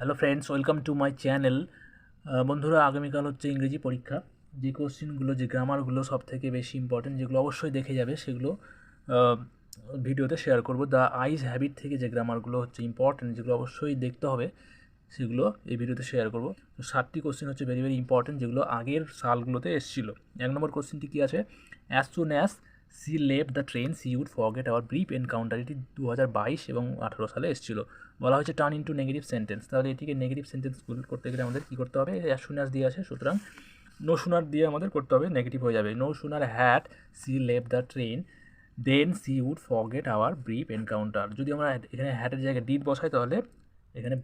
Hello friends welcome to my channel বন্ধুরা, আগামীকাল হচ্ছে ইংরেজি পরীক্ষা। যে কোশ্চেনগুলো, যে গ্রামারগুলো সব থেকে বেশি ইম্পর্টেন্ট যেগুলো অবশ্যই দেখে যাবে, সেগুলো ভিডিওতে শেয়ার করব। দ্য আইস হ্যাবিট থেকে যে গ্রামারগুলো হচ্ছে ইম্পর্টেন্ট যেগুলো অবশ্যই দেখতে হবে, সেগুলো এই ভিডিওতে শেয়ার করব। সাতটি কোশ্চেন হচ্ছে ভেরি ভেরি ইম্পর্টেন্ট যেগুলো আগের সালগুলোতে এসেছিল। এক নম্বর কোশ্চেনটি কী আছে? As soon as she Lev the train, she would forget our brief encounter. এটি দু হাজার বাইশ এবং আঠারো সালে এসেছিল। বলা হয়েছে টার্ন ইন্টু নেগেটিভ সেন্টেন্স। তাহলে এটিকে নেগেটিভ সেন্টেন্স করতে গেলে আমাদের কী করতে হবে? অ্যাজ সুন অ্যাজ দিয়ে আছে, সুতরাং নো সুনার দিয়ে আমাদের করতে হবে, নেগেটিভ হয়ে যাবে। No sooner had she Lev the train, then she would forget our brief encounter. যদি আমরা এখানে হ্যাটের জায়গায় ডিড বসাই, তাহলে এখানে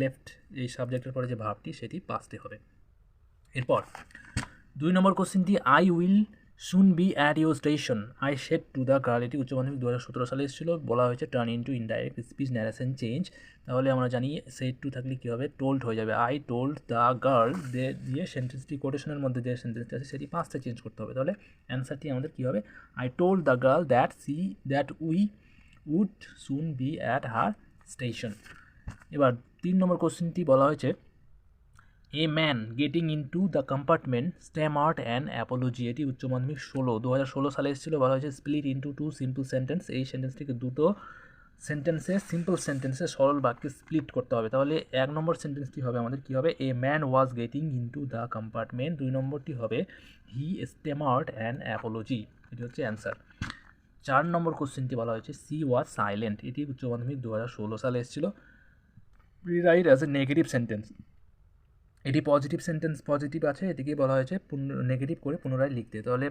লেফট এই সাবজেক্টের পরে যে ভাবটি, সেটি পাসতে হবে। এরপর দুই নম্বর কোশ্চেনটি, I will soon be at your station. I said to the girl এটি উচ্চ মাধ্যমিক দু হাজার সতেরো সালে এসেছিল। বলা হয়েছে turn into indirect speech narration change তাহলে আমরা জানি সেট টু থাকলে কী হবে? টোল্ড হয়ে যাবে। আই টোল্ড দ্য গার্ল দে দিয়ে সেন্টেন্সটি কোটেশনের মধ্যে যে সেন্টেন্সটি আছে, সেটি পাঁচটা চেঞ্জ করতে হবে। তাহলে অ্যান্সারটি আমাদের কী হবে? I told the girl that she that we would soon be at her station এবার তিন নম্বর কোশ্চেনটি বলা হয়েছে। A man getting into the compartment stammered and apology এটি উচ্চ মাধ্যমিক ষোলো দু হাজার ষোলো সালে এসেছিল, বলা হয়েছে split into two simple sentence এই সেন্টেন্সটিকে দুটো সেন্টেন্সে সিম্পল সেন্টেন্সে সরল বাক্যে স্প্লিট করতে হবে। তাহলে এক নম্বর সেন্টেন্সটি হবে আমাদের, কী হবে? A man was getting into the compartment দুই নম্বরটি হবে হি স্টেমার্ট অ্যান্ড অ্যাপোলজি এটি হচ্ছে অ্যান্সার চার নম্বর কোশ্চেনটি বলা হয়েছে সি ওয়াজ সাইলেন্ট এটি উচ্চ মাধ্যমিক দু হাজার ষোলো সালে এসেছিল। Rewrite as a negative sentence এটি পজিটিভ সেন্টেন্স পজিটিভ আছে এটিকে বলা হয়েছে নেগেটিভ করে পুনরায় লিখতে। তাহলে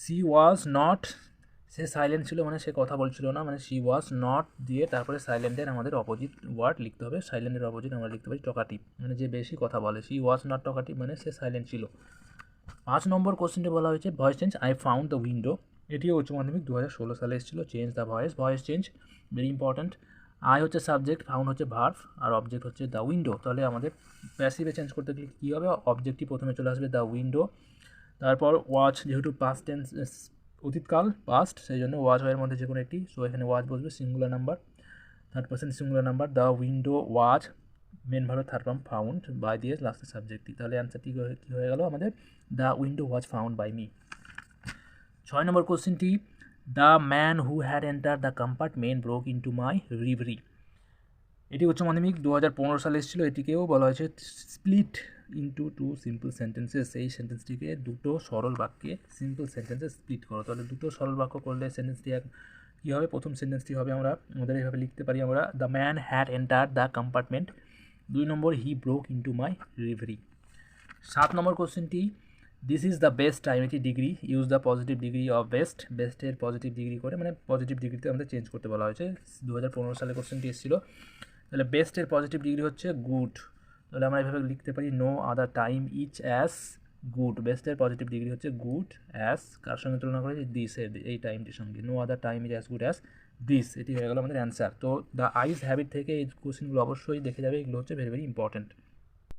সি ওয়াজ নট সে সাইলেন্ট ছিল মানে সে কথা বলছিল না মানে সি ওয়াজ নট দিয়ে তারপরে সাইলেন্টের আমাদের অপোজিট ওয়ার্ড লিখতে হবে সাইলেন্টের অপোজিট আমরা লিখতে পারি টকাটিভ মানে যে বেশি কথা বলে সি ওয়াজ নট টকাটিভ মানে সে সাইলেন্ট ছিল। পাঁচ নম্বর কোশ্চেনটি বলা হয়েছে voice change I found the window এটিও উচ্চ মাধ্যমিক দু হাজার ষোলো সালে এসেছিল change the voice voice change very important I হচ্ছে সাবজেক্ট ফাউন্ড হচ্ছে ভার্ভ আর অবজেক্ট হচ্ছে দ্য উইন্ডো তাহলে আমাদের প্যাসিভে চেঞ্জ করতে গেলে কী হবে? অবজেক্টটি প্রথমে চলে আসবে দ্য উইন্ডো তারপর ওয়াচ যেহেতু পাস্ট টেন্স অতীতকাল পাস্ট সেই জন্য ওয়াচ ওয়ের মধ্যে যে কোনো একটি। সো এখানে ওয়াচ বসবে singular number third person singular number the window was main ভালো থার্ড ফর্ম ফাউন্ড বাই দিয়ে লাস্টের সাবজেক্টটি তাহলে অ্যান্সারটি কী হয়ে গেল? আমাদের the window was found by me ছয় নম্বর কোশ্চেনটি the man who had enter the compartment broke into my reverie এটি উচ্চ মাধ্যমিক দু হাজার পনেরো সালে এসেছিল। এটিকেও বলা হয়েছে split into two simple sentences এই সেন্টেন্সটিকে দুটো সরল বাক্যে সিম্পল সেন্টেন্সে স্প্লিট করো। তাহলে দুটো সরল বাক্য করলে সেন্টেন্সটি এক কী হবে? প্রথম সেন্টেন্সটি হবে আমরা আমাদের এইভাবে লিখতে পারি আমরা the man had enter the compartment দুই নম্বর হি ব্রোক ইন্টু মাই রিভরি সাত নম্বর কোশ্চেনটি দিস ইজ দ্য বেস্ট এটি degree use the positive degree of best বেস্টের positive degree করে মানে পজিটিভ ডিগ্রিতে আমাদের চেঞ্জ করতে বলা হয়েছে। দু হাজার পনেরো সালে কোশ্চেনটি এসেছিল। তাহলে বেস্টের পজিটিভ ডিগ্রি হচ্ছে গুড তাহলে আমরা এভাবে লিখতে পারি no other time is as good বেস্টের positive degree হচ্ছে গুড অ্যাস কার সঙ্গে তুলনা করেছি দিস এর, এই টাইমটির সঙ্গে। No other time is as good as this এটি হয়ে গেল আমাদের অ্যান্সার তো দ্য আইস হ্যাবিট থেকে এই কোশ্চেনগুলো অবশ্যই দেখে যাবে। এগুলো হচ্ছে ভেরি ভেরি ইম্পর্ট্যান্ট